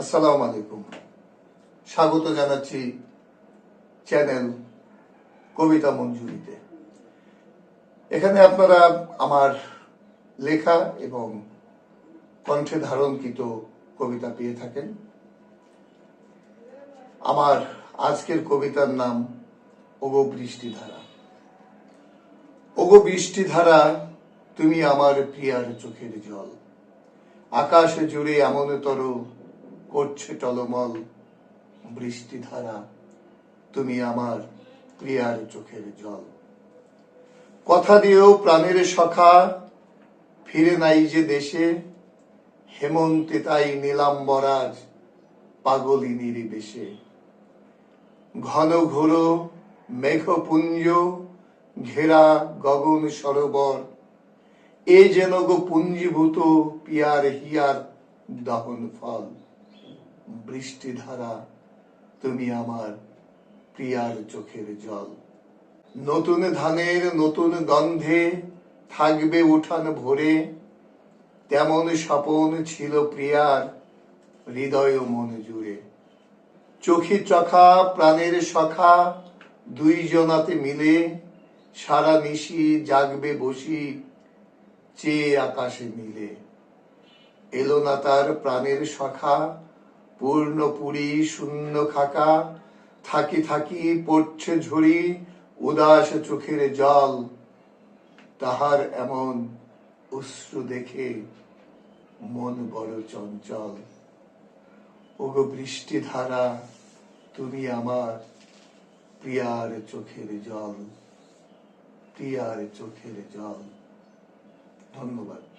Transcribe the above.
আসসালামু আলাইকুম। স্বাগত জানাচ্ছি চ্যানেল কবিতা মঞ্জুরিতে। এখানে আপনারা আমার লেখা এবং কণ্ঠে ধারণকৃত কবিতা পেয়ে থাকেন। আমার আজকের কবিতার নাম ওগো বৃষ্টিধারা। ওগো বৃষ্টিধারা, তুমি আমার প্রিয়ার চোখের জল। আকাশ জুড়ে এমনতর করছে টলমল বৃষ্টিধারা, তুমি আমার প্রিয়ার চোখের জল। কথা দিয়েও প্রাণের সখা ফিরে নাই যে দেশে, হেমন্তে তাই নীলাম্বরাজ পাগলিনীর বেশে। ঘন ঘোর মেঘপুঞ্জ, ঘেরা গগন সরোবর, এ যেন গো পুঞ্জীভূত পিয়ার হিয়ার দহন ফল বৃষ্টিধারা, তুমি আমার প্রিয়ার চোখের জল। নতুন ধানের নতুন গন্ধে থাকবে উঠান ভরে, তেমন স্বপন ছিল প্রিয়ার হৃদয় মন জুড়ে। চোখে চখা, প্রাণের সখা দুই জনাতে মিলে সারা নিশি জাগবে বসি চেয়ে আকাশে মিলে। এলো না তার প্রাণের সখা পূর্ণ পুরী শূন্য খাকা, থাকি থাকি পড়ছে ঝুড়ি, উদাস চোখের জল, তাহার এমন অশ্রু দেখে মন বড় চঞ্চল। ওগো বৃষ্টি ধারা তুমি আমার প্রিয়ার চোখের জল, প্রিয়ার চোখের জল। ধন্যবাদ।